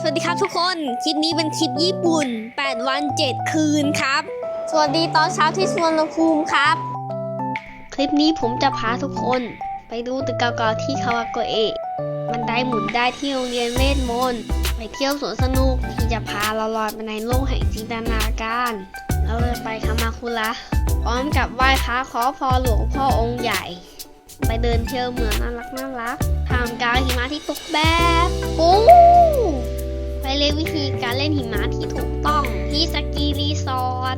สวัสดีครับทุกคน คลิปนี้เป็นคลิปญี่ปุ่น 8 วัน 7 คืนครับ สวัสดีตอนเช้าที่สวนภูมิครับ คลิปนี้ผมจะพาทุกคน ไปดูตึกเก่าๆที่คาวาโกเอะมันไดหมุนได้ที่โรงเรียนเวทมนต์ไปเที่ยวสวนสนุกที่จะพาเราลอยไปในโลกแห่งจินตนาการเราจะไปคามาคุระพร้อมกับไหว้พระขอพรหลวงพ่อองค์ใหญ่ ไปเดินเที่ยวเมืองน่ารักน่ารักท่ามกลางหิมะที่ตกแบบปุ้ไปเรียนวิธีการเล่นหิมะที่ถูกต้องที่สกีรีสอร์ท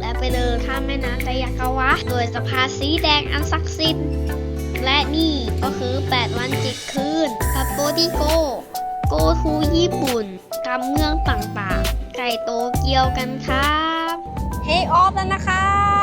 และไปเดินข้ามแม่น้ำไดยากาวะ โดยสะพานสีแดงอันศักดิ์สิทธิ์และนี่ก็คือ 8 วัน7คืนกับโปดิโก โกทูญี่ปุ่นตามเมืองต่างๆไก่โตเกียวกันครับ เฮ้ออฟแล้วนะครับ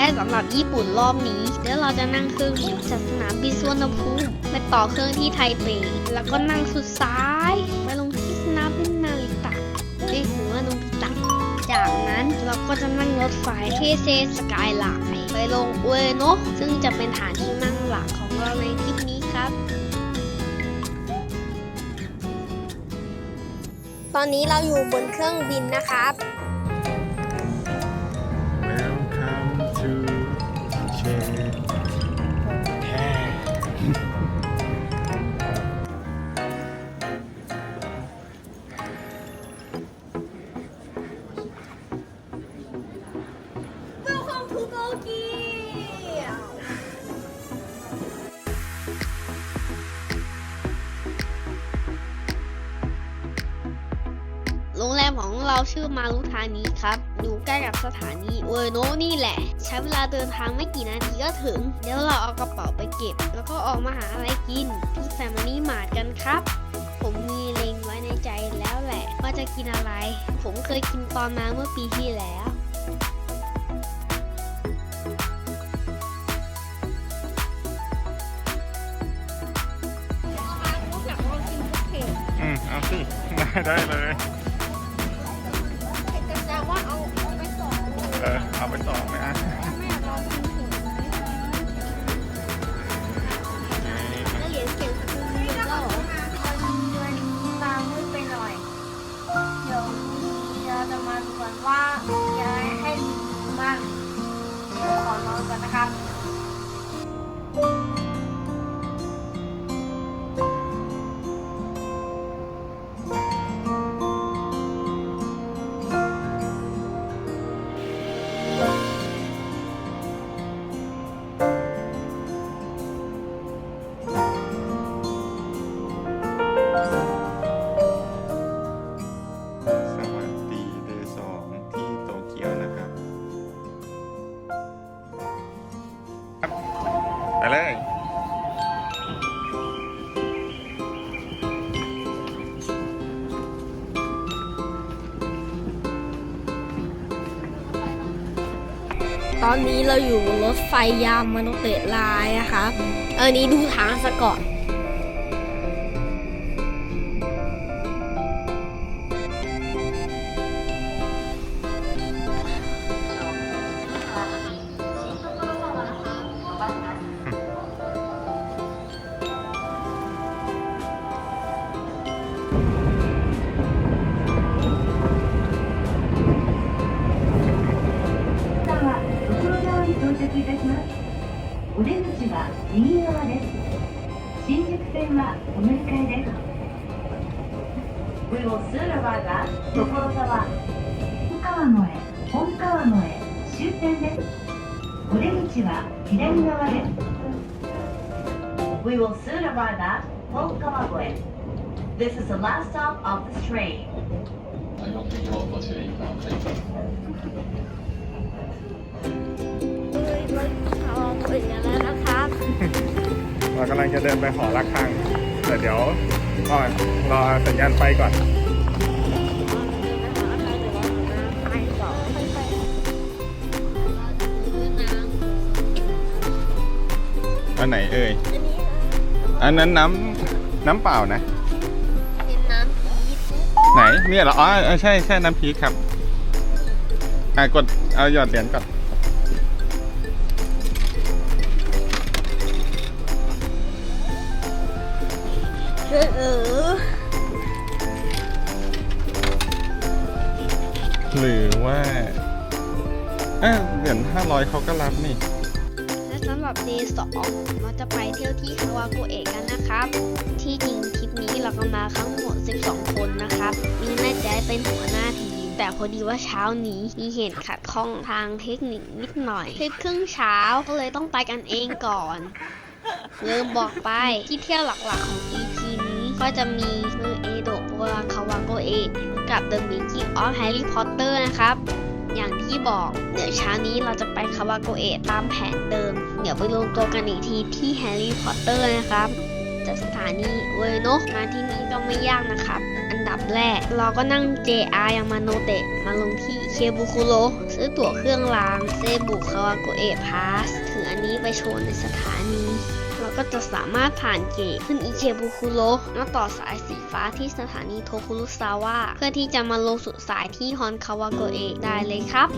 และสำหรับญี่ปุ่นรอบนี้ เดี๋ยวเราจะนั่งเครื่องบินจากสนามบินสุวรรณภูมิไปต่อเครื่องที่ไทเป แล้วก็นั่งสุดซ้าย ไปลงที่สนามบินนาริตะเรียกหัวโนบิตะจากนั้นเราก็จะนั่งรถไฟเทเซสกายไลน์ไปลงอเอโนะซึ่งจะเป็นฐานที่นั่งหลักของเราในทริปนี้ครับ ตอนนี้เราอยู่บนเครื่องบินนะครับ โรงแรมของเราชื่อมารุธานีครับ อยู่ใกล้กับสถานีเวอุเอโนนี่แหละ ใช้เวลาเดินทางไม่กี่นาทีก็ถึง เดี๋ยวเราเอากระเป๋าไปเก็บ แล้วก็ออกมาหาอะไรกิน ที่แฟมิลี่มาร์ทกันครับ ผมมีเล็งไว้ในใจแล้วแหละ ว่าจะกินอะไร ผมเคยกินตอนมาเมื่อปีที่แล้ว มาได้เลย ตอนนี้เราอยู่บนรถไฟยามมโนเตะลายนะคะอันนี้ดูทางซะก่อน お出口は右側です新宿線はお乗り換えです We will soon arrive at 所沢本川野へ本川野へ終点ですお出口は左側です We will soon arrive at 本川越へ This is the last stop of this train I don't think you're able to eat now, please. เรากำลังจะเดินไปหอระฆังแต่เดี๋ยวรอรอสัญญาณไฟก่อน อันไหนเอ่ย อันนั้นน้ำน้ำเปล่านะเป็นน้ำพีชไหนเนี่ยเหรอ อ๋อเออใช่ใช่น้ำพีคครับ อะกดเอาหยอดเหรียญก่อน เออหรือว่าเอ้เหรียญห้าร้อยเขาก็รับนี่ และสำหรับ day 2เราจะไปเที่ยวที่คาวาโกเอะกันนะครับ ที่จริงทริปนี้เราก็มาทั้งหมด 12 คนนะครับ มีแม่แจ๊ดเป็นหัวหน้าทีม แต่พอดีว่าเช้านี้มีเหตุขัดข้องทางเทคนิคนิดหน่อยคลิปครึ่งเช้าก็เลยต้องไปกันเองก่อนลืมบอกไปที่เที่ยวหลักๆของ EP นี้ ก็จะมีเมืองเอโดะโบราคาวาโกเอะกับ The Making of Harry Potter นะครับ อย่างที่บอกเดี๋ยวเช้านี้เราจะไปคาวาโกเอะตามแผนเดิม เดี๋ยวไปรวมตัวกันอีกทีที่แฮร์รี่พอตเตอร์นะครับจากสถานีเวยโนะมาที่นี่ก็ไม่ยากนะครับ อันดับแรก เราก็นั่ง JR ยามาโนเตะมาลงที่เคบุคุโรซื้อตั๋วเครื่องรางเซบุคาวาโกเอะพาสถืออันนี้ไปโชว์ในสถานี ก็จะสามารถผ่านเกตขึ้นอิเคบุคุโรแล้วต่อสายสีฟ้าที่สถานีโทคุรุซาวะเพื่อที่จะมาลงสุดสายที่ฮอนคาวาโกเอะได้เลยครับ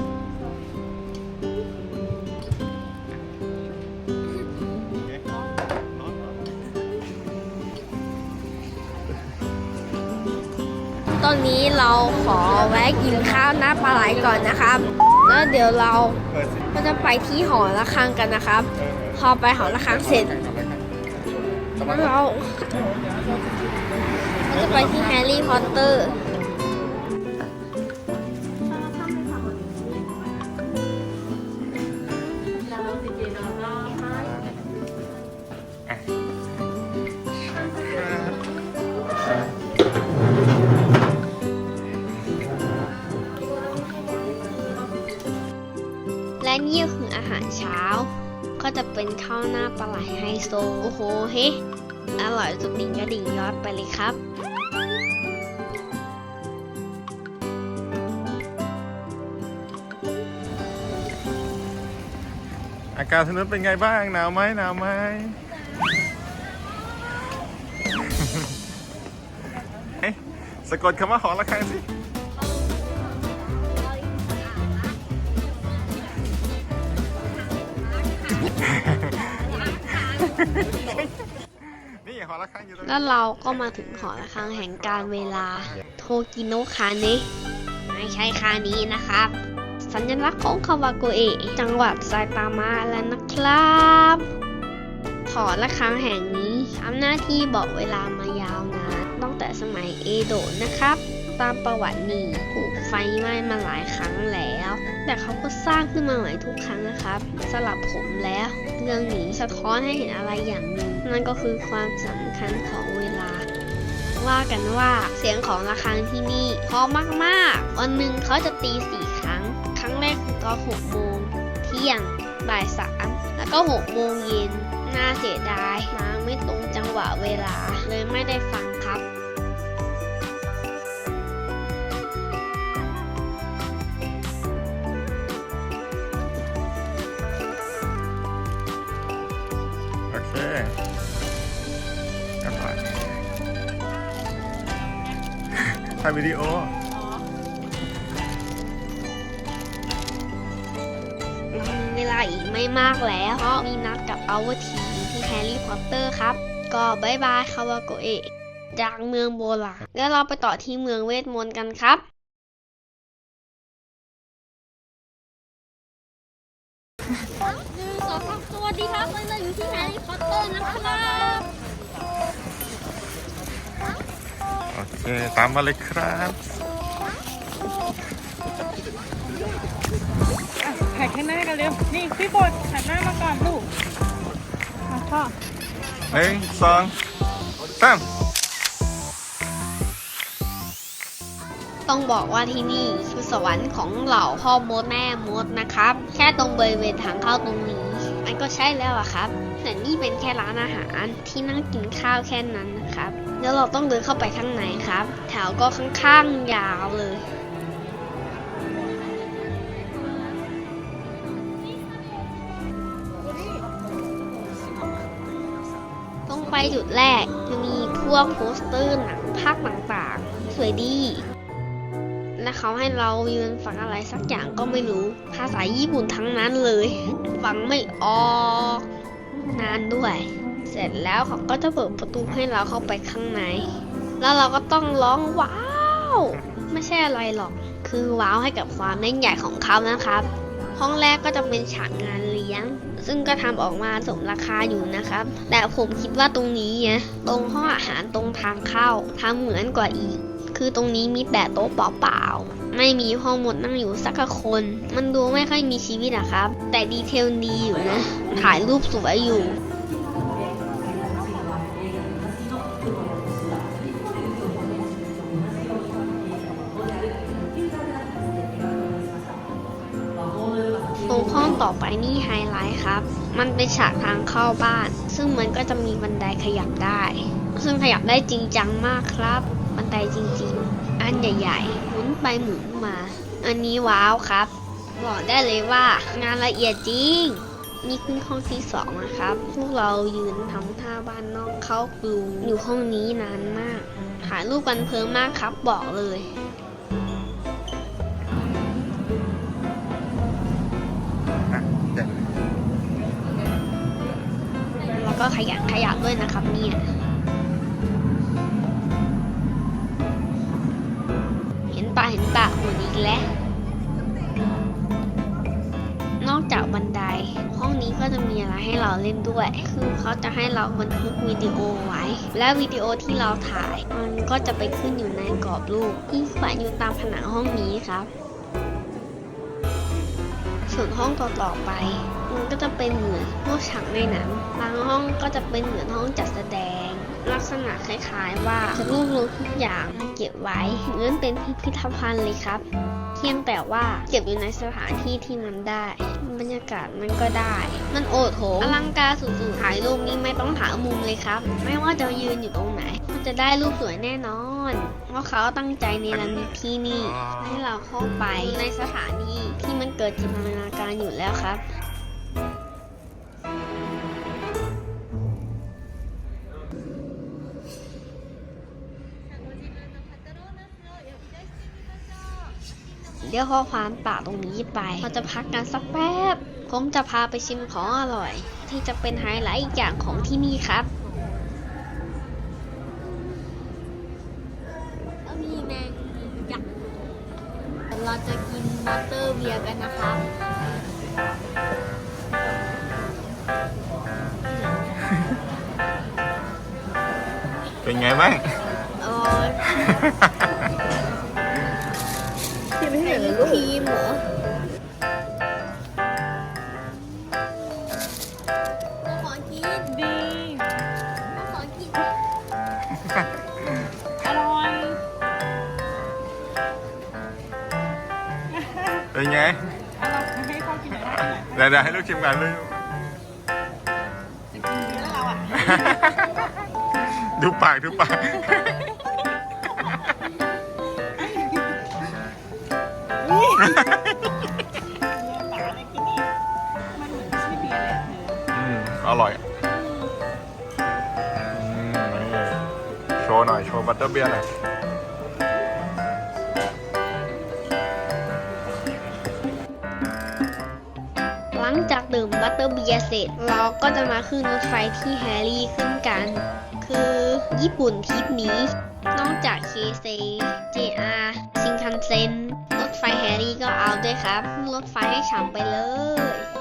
ตอนนี้เราขอแวะกินข้าวหน้าปลาไหลก่อนนะครับ แล้วเดี๋ยวเราก็จะไปที่หอระฆังกันนะครับ พอไปหอระฆังเสร็จ แล้วเราจะไปที่แฮร์รี่พอตเตอร์และนี่ก็คืออาหารเช้า ก็จะเป็นข้าวหน้าปลาไหลไฮโซ โอ้โห เฮ้ อร่อยสุดดิ่งกระดิ่งยอดไปเลยครับอากาศที่นู้นเป็นไงบ้าง หนาวไหมหนาวไหมเอ๊ะสะกดคำว่าหอระฆังสินี่ห อระฆังอยู่ตรงนี้แล้วเราก็มาถึงหอระฆังแห่งการเวลา โทกิโนะคาเนะไม่ใช่คานี้นะครับ สัญลักษณ์ของคาวาโกเอะจังหวัดไซตามะแล้วนะครับหอระฆังแห่งนี้ทำหน้าที่บอกเวลามายาวนานตั้งแต่สมัยเอโดะนะครับ ตามประวัตินี่ถูกไฟไหม้มาหลายครั้งแล้ว แต่เขาก็สร้างขึ้นมาใหม่ทุกครั้งนะครับสำหรับผมแล้ว เรื่องนี้สะท้อนให้เห็นอะไรอย่างหนึ่ง นั่นก็คือความสำคัญของเวลา ว่ากันว่าเสียงของระฆังที่นี่เพราะมากๆ วันหนึ่งเขาจะตีสี่ครั้ง ครั้งแรกคือตอนหกโมงเที่ยงบ่ายสามแล้วก็หกโมงเย็นน่าเสียดายมาไม่ตรงจังหวะเวลาเลยไม่ได้ฟัง ถ่ายวิดีโอ เวลาอีกไม่มากแล้วเพราะมีนัดกับเอาเวอร์ทีที่แฮร์รี่พอตเตอร์ครับ ก็บายบายคาวาโกเอะจากเมืองโบราณแล้วเราไปต่อที่เมืองเวทมนต์กันครับ หนึ่งสองสามสวัสดีครับเราอยู่ที่แฮร์รี่พอตเตอร์นะครับ โอ เคตามมาเลยครับถ่ายข้างหน้ากันเร็ว นี่พี่โบดหันหน้ามาก่อนลูกมาพ่อหนึ่งสองสามต้องบอกว่าที่นี่คือสวรรค์ของเหล่าพ่อมดแม่มดนะครับ แค่ตรงบริเวณทางเข้าตรงนี้ มันก็ใช่แล้วอะครับ แต่นี่เป็นแค่ร้านอาหารที่นั่งกินข้าวแค่นั้นนะครับ แล้วเราต้องเดินเข้าไปข้างในครับ แถวก็ข้างๆยาวเลยต้องไปจุดแรกจะมีพวกโปสเตอร์หนังภาคต่างๆ สวยดี และเขาให้เรายืนฟังอะไรสักอย่างก็ไม่รู้ ภาษาญี่ปุ่นทั้งนั้นเลย ฟังไม่ออก นานด้วย เสร็จแล้วเขาก็จะเปิดประตูให้เราเข้าไปข้างใน แล้วเราก็ต้องร้องว้าว ไม่ใช่อะไรหรอก คือว้าวให้กับความเล่นใหญ่ของเขานะครับ ห้องแรกก็จะเป็นฉากงานเลี้ยง ซึ่งก็ทำออกมาสมราคาอยู่นะครับ แต่ผมคิดว่าตรงนี้นี่ยตรงห้องอาหารตรงทางเข้าทำเหมือนกว่าอีก คือตรงนี้มีแต่โต๊ะเปล่าๆ ไม่มีพ่อหมดนั่งอยู่สักคน มันดูไม่ค่อยมีชีวิตอะครับ แต่ดีเทลดีอยู่นะ ถ่ายรูปสวยอยู่ตรงห้องต่อไปนี่ไฮไลท์ครับ มันเป็นฉากทางเข้าบ้าน ซึ่งมันก็จะมีบันไดขยับได้ ซึ่งขยับได้จริงจังมากครับ บันไดจริง ๆ อันใหญ่ๆหมุ นไปหมุนมา อันนี้ว้าวครับ บอกได้เลยว่างานละเอียดจริง นี่ขึ้นห้องที่สองนะครับ พวกเรายืนทำท่าบ้านนอกเข้ากลูอยู่ห้องนี้นานมากถ่ายรูปกันเพลิงมากครับบอกเลยอะเดี๋ยวแล้วก็ขยันขยับด้วยนะครับเนี่ย ปะเห็นปะหมดอีกแล้ว นอกจากบันได ห้องนี้ก็จะมีอะไรให้เราเล่นด้วย คือเขาจะให้เราบันทึกวิดีโอไว้ และวิดีโอที่เราถ่าย มันก็จะไปขึ้นอยู่ในกรอบรูปที่แขวนอยู่ตามผนังห้องนี้ครับส่วนห้องต่อๆไป มันก็จะเป็นเหมือนพวกฉากในหนังบางห้องก็จะเป็นเหมือนห้องจัดแสดง ษณะคล้ายๆ ว่าจะรวบรวมทุกอย่างมาเก็บไว้เหมือนเป็นพิพิธภัณฑ์เลยครับ เพียงแต่ว่าเก็บอยู่ในสถานที่ที่มันได้ บรรยากาศมันก็ได้ มันโอดโถงอลังการสุดๆถ่ายรูปนี้ไม่ต้องหามุมเลยครับ ไม่ว่าจะยืนอยู่ตรงไหน มันจะได้รูปสวยแน่นอนเพราะเขาตั้งใจในรันที่นี่ให้เราเข้าไปในสถานีที่มันเกิดจินตนาการอยู่แล้วครับ เดี๋ยวข้อความป่าตรงนี้ไปเราจะพักกันสักแป๊บ ผมจะพาไปชิมของอร่อย ที่จะเป็นไฮไลท์อีกอย่างของที่นี่ครับแล้วมีแมงยักษ์เราจะกินบัตเตอร์เบียร์กันนะครับเป็นไงบ้าง ด้ไหมเดี๋ยวเดี๋ยวให้ลูกชิมกันลูกจะกินเยอะแล้วเราอะดูปากดูปากป่าเลยกินนี่มันเหมือนไม่ใช่เบียร์เลยอะเธออืมอร่อย อืมนี่โชว์หน่อย โชว์บัตเตอร์เบียร์หน่อย บัตเตอร์เบียเสร็จ เราก็จะมาขึ้นรถไฟที่แฮร์รี่ขึ้นกัน คือญี่ปุ่นทริปนี้ นอกจากเคเซ JR ซิงคันเซ็นรถไฟแฮร์รี่ก็เอาด้วยครับ รถไฟให้ฉ่ำไปเลย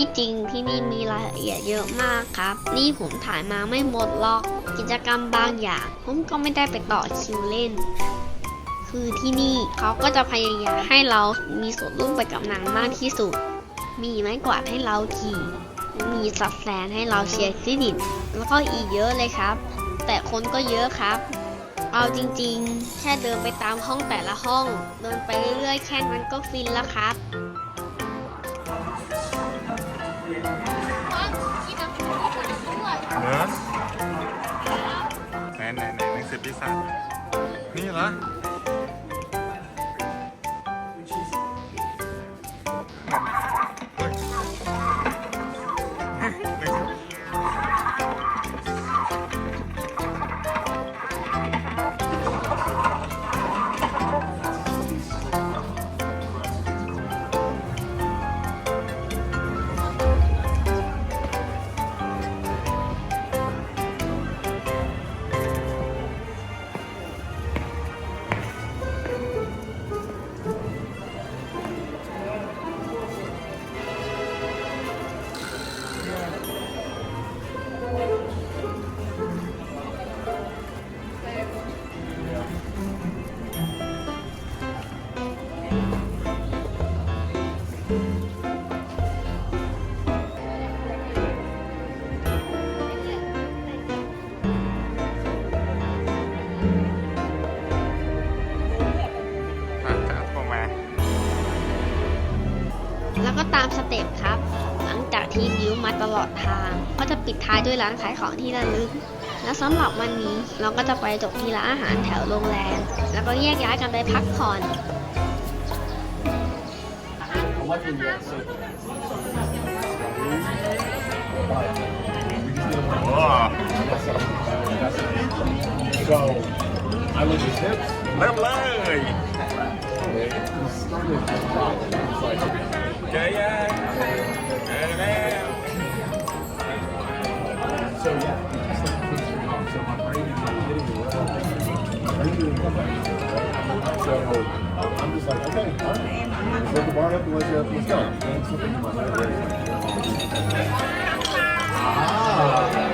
ที่จริงที่นี่มีรายละเอียดเยอะมากครับ นี่ผมถ่ายมาไม่หมดหรอก กิจกรรมบางอย่าง ผมก็ไม่ได้ไปต่อคิวเล่น คือที่นี่เขาก็จะพยายามให้เรามีส่วนร่วมไปกับหนังมากที่สุด มีไม้กวาดให้เราขี่ มีสับแฟนให้เราเชียร์คลิดิตแล้วก็อีกเยอะเลยครับ แต่คนก็เยอะครับเอาจริงๆ แค่เดินไปตามห้องแต่ละห้อง เดินไปเรื่อยๆ แค่นั้นก็ฟินแล้วครับ ไหน ตามสเต็ปครับ หลังจากที่บิ้วมาตลอดทาง ก็จะปิดท้ายด้วยร้านขายของที่ระลึก และสำหรับวันนี้เราก็จะไปจบที่ร้านอาหารแถวโรงแรม แล้วก็แยกย้ายกันไปพักผ่อนเริ่มเลย So yeah, just like off. So my brain is like I'm just like, okay, all right. Let the up and let's, go. Ah.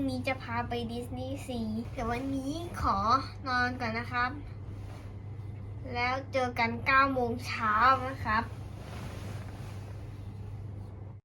งนี้จะพาไปดิสนีย์ซีแต่วันนี้ขอนอนก่อนนะครับ แล้วเจอกัน9โมงเช้านะครับ